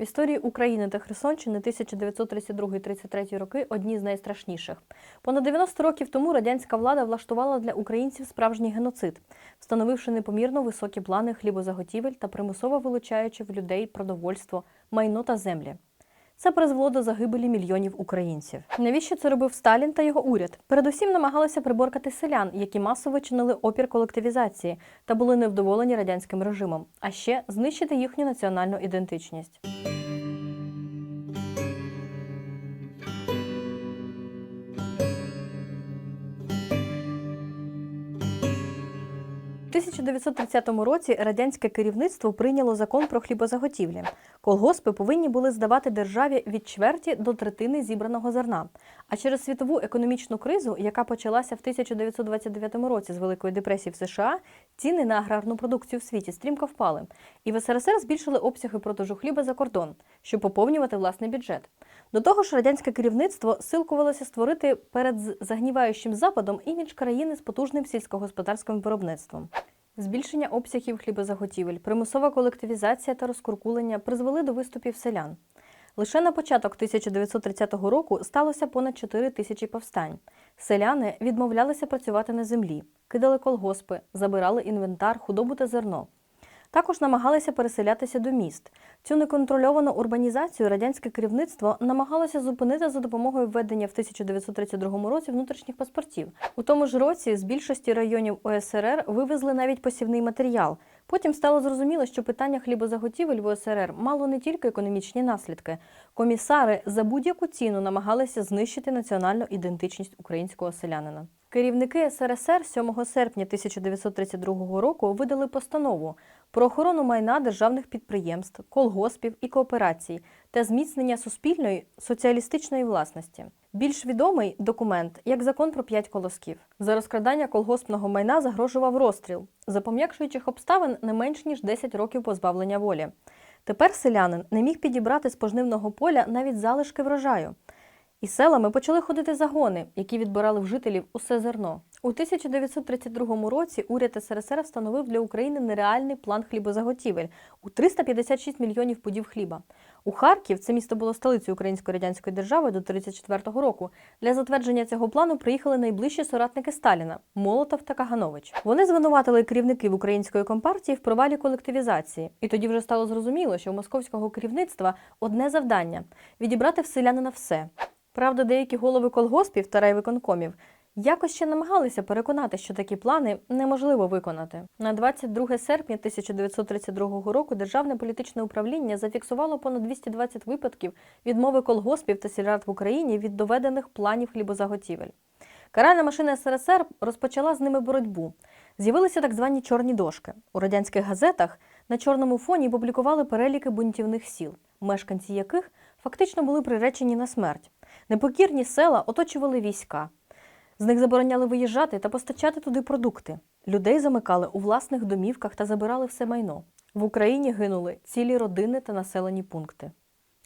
В історії України та Херсонщини 1932-33 роки одні з найстрашніших. Понад 90 років тому радянська влада влаштувала для українців справжній геноцид, встановивши непомірно високі плани хлібозаготівель та примусово вилучаючи в людей продовольство, майно та землі. Це призвело до загибелі мільйонів українців. Навіщо це робив Сталін та його уряд? Передусім намагалися приборкати селян, які масово чинили опір колективізації та були невдоволені радянським режимом, а ще знищити їхню національну ідентичність. 1930 році радянське керівництво прийняло закон про хлібозаготівлі. Колгоспи повинні були здавати державі від чверті до третини зібраного зерна. А через світову економічну кризу, яка почалася в 1929 році з Великої депресії в США, ціни на аграрну продукцію в світі стрімко впали. І в СРСР збільшили обсяги продажу хліба за кордон, щоб поповнювати власний бюджет. До того ж, радянське керівництво силкувалося створити перед загніваючим западом імідж країни з потужним сільськогосподарським виробництвом. Збільшення обсягів хлібозаготівель, примусова колективізація та розкуркулення призвели до виступів селян. Лише на початок 1930 року сталося понад 4 тисячі повстань. Селяни відмовлялися працювати на землі, кидали колгоспи, забирали інвентар, худобу та зерно. Також намагалися переселятися до міст. Цю неконтрольовану урбанізацію радянське керівництво намагалося зупинити за допомогою введення в 1932 році внутрішніх паспортів. У тому ж році з більшості районів ОСРР вивезли навіть посівний матеріал. Потім стало зрозуміло, що питання хлібозаготівель в ОСРР мало не тільки економічні наслідки. Комісари за будь-яку ціну намагалися знищити національну ідентичність українського селянина. Керівники СРСР 7 серпня 1932 року видали постанову про охорону майна державних підприємств, колгоспів і кооперацій та зміцнення суспільної соціалістичної власності. Більш відомий документ як закон про п'ять колосків. За розкрадання колгоспного майна загрожував розстріл, за пом'якшуючих обставин не менш ніж 10 років позбавлення волі. Тепер селянин не міг підібрати з пожнивного поля навіть залишки врожаю. І селами почали ходити загони, які відбирали в жителів усе зерно. У 1932 році уряд СРСР встановив для України нереальний план хлібозаготівель у 356 мільйонів пудів хліба. У Харків, це місто було столицею Української радянської держави до 1934 року. Для затвердження цього плану приїхали найближчі соратники Сталіна Молотов та Каганович. Вони звинуватили керівників української компартії в провалі колективізації. І тоді вже стало зрозуміло, що у московського керівництва одне завдання відібрати в селянина все. Правда, деякі голови колгоспів та райвиконкомів якось ще намагалися переконати, що такі плани неможливо виконати. На 22 серпня 1932 року Державне політичне управління зафіксувало понад 220 випадків відмови колгоспів та сільрад в Україні від доведених планів хлібозаготівель. Каральна машина СРСР розпочала з ними боротьбу. З'явилися так звані чорні дошки. У радянських газетах на чорному фоні публікували переліки бунтівних сіл, мешканці яких фактично були приречені на смерть. Непокірні села оточували війська. З них забороняли виїжджати та постачати туди продукти. Людей замикали у власних домівках та забирали все майно. В Україні гинули цілі родини та населені пункти.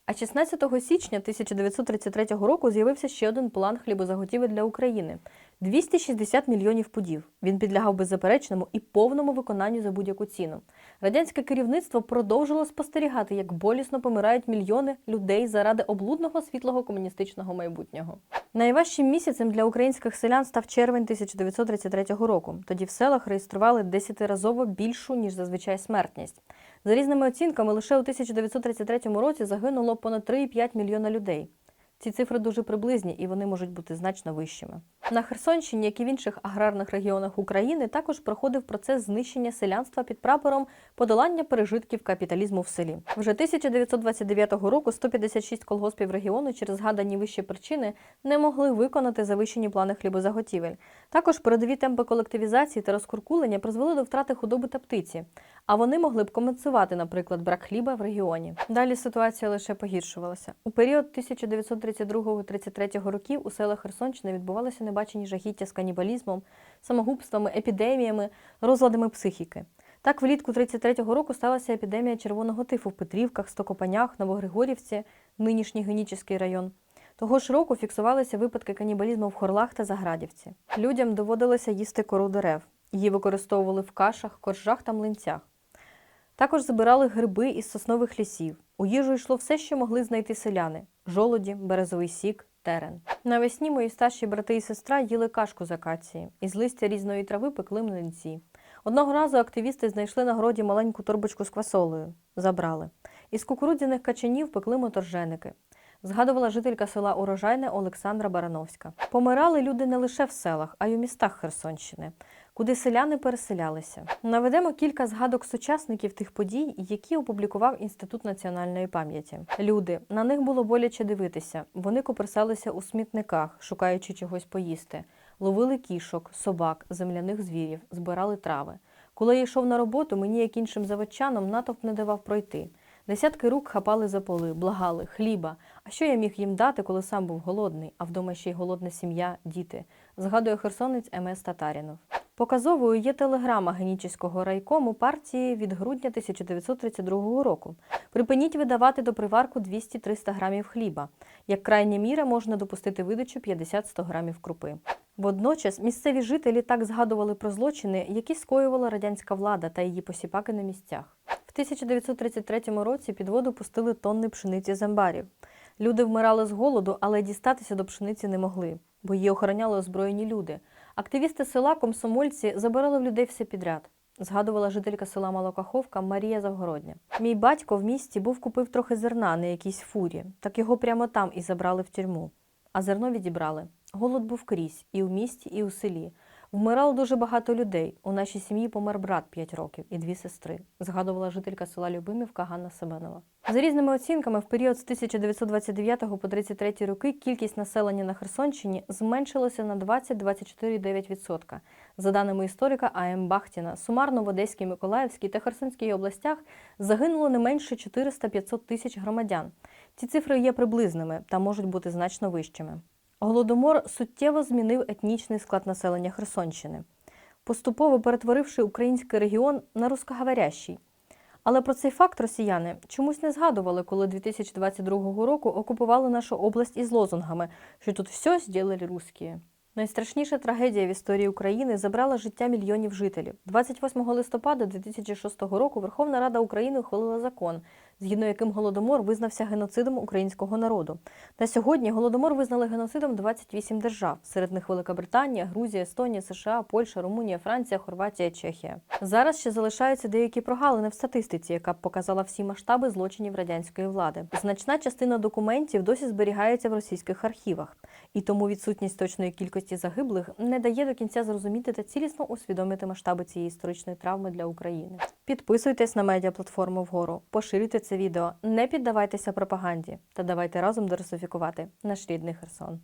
А 16 січня 1933 року з'явився ще один план хлібозаготівель для України 260 мільйонів пудів. Він підлягав беззаперечному і повному виконанню за будь-яку ціну. Радянське керівництво продовжило спостерігати, як болісно помирають мільйони людей заради облудного світлого комуністичного майбутнього. Найважчим місяцем для українських селян став червень 1933 року. Тоді в селах реєстрували десятиразово більшу ніж зазвичай смертність. За різними оцінками, лише у 1933 році загинуло понад 3,5 мільйона людей. Ці цифри дуже приблизні і вони можуть бути значно вищими. На Херсонщині, як і в інших аграрних регіонах України, також проходив процес знищення селянства під прапором подолання пережитків капіталізму в селі. Вже 1929 року 156 колгоспів регіону через згадані вищі причини не могли виконати завищені плани хлібозаготівель. Також передові темпи колективізації та розкуркулення призвели до втрати худоби та птиці, а вони могли б компенсувати, наприклад, брак хліба в регіоні. Далі ситуація лише погіршувалася. У період 1932-33 років у селах Херсонщини відбувалися небачені жахіття з канібалізмом, самогубствами, епідеміями, розладами психіки. Так, влітку 33-го року сталася епідемія червоного тифу в Петрівках, Стокопанях, Новогригорівці, нинішній Генічеський район. Того ж року фіксувалися випадки канібалізму в Хорлах та Заградівці. Людям доводилося їсти кору дерев. Її використовували в кашах, коржах та млинцях. Також забирали гриби із соснових лісів. У їжу йшло все, що могли знайти селяни: жолоді, березовий сік, терен. Навесні мої старші брати і сестра їли кашку з акації. Із листя різної трави пекли млинці. Одного разу активісти знайшли на городі маленьку торбочку з квасолою, Забрали. Із кукурудзяних качанів пекли моторженики. Згадувала жителька села Урожайне Олександра Барановська. Помирали люди не лише в селах, а й у містах Херсонщини, куди селяни переселялися. Наведемо кілька згадок сучасників тих подій, які опублікував Інститут національної пам'яті. Люди на них було боляче дивитися. Вони коперсалися у смітниках, шукаючи чогось поїсти, ловили кішок, собак, земляних звірів, збирали трави. Коли я йшов на роботу, мені, як іншим заводчанам, натовп не давав пройти. Десятки рук хапали за поли, благали, хліба. А що я міг їм дати, коли сам був голодний, а вдома ще й голодна сім'я, діти, згадує херсонець М.С. Татарінов. Показовою є телеграма Генічеського райкому партії від грудня 1932 року. Припиніть видавати до приварку 200-300 грамів хліба. Як крайня міра можна допустити видачу 50-100 грамів крупи. Водночас місцеві жителі так згадували про злочини, які скоювала радянська влада та її посіпаки на місцях. В 1933 році під воду пустили тонни пшениці з амбарів. Люди вмирали з голоду, але дістатися до пшениці не могли, бо її охороняли озброєні люди. Активісти села, комсомольці забирали в людей все підряд. Згадувала жителька села Малокаховка Марія Завгородня. Мій батько в місті був купив трохи зерна на якійсь фурі, так його прямо там і забрали в тюрму. А зерно відібрали. Голод був крізь і в місті, і у селі. Вмирало дуже багато людей. У нашій сім'ї помер брат 5 років і дві сестри, згадувала жителька села Любимівка Ганна Семенова. За різними оцінками, в період з 1929 по 33 роки кількість населення на Херсонщині зменшилася на 20-24,9%. За даними історика А.М. Бахтіна, сумарно в Одеській, Миколаївській та Херсонській областях загинуло не менше 400-500 тисяч громадян. Ці цифри є приблизними та можуть бути значно вищими. Голодомор суттєво змінив етнічний склад населення Херсонщини, поступово перетворивши український регіон на рускоговорящий. Але про цей факт росіяни чомусь не згадували, коли 2022 року окупували нашу область із лозунгами, що тут все зробили русські. Найстрашніша трагедія в історії України забрала життя мільйонів жителів. 28 листопада 2006 року Верховна Рада України ухвалила закон, згідно яким голодомор визнався геноцидом українського народу. На сьогодні голодомор визнали геноцидом 28 держав, серед них Велика Британія, Грузія, Естонія, США, Польща, Румунія, Франція, Хорватія, Чехія. Зараз ще залишаються деякі прогалини в статистиці, яка б показала всі масштаби злочинів радянської влади. Значна частина документів досі зберігається в російських архівах, і тому відсутність точної кількості загиблих не дає до кінця зрозуміти та цілісно усвідомити масштаби цієї історичної травми для України. Підписуйтесь на медіаплатформу вгору, поширюйте це відео, не піддавайтеся пропаганді та давайте разом дерусифікувати наш рідний Херсон.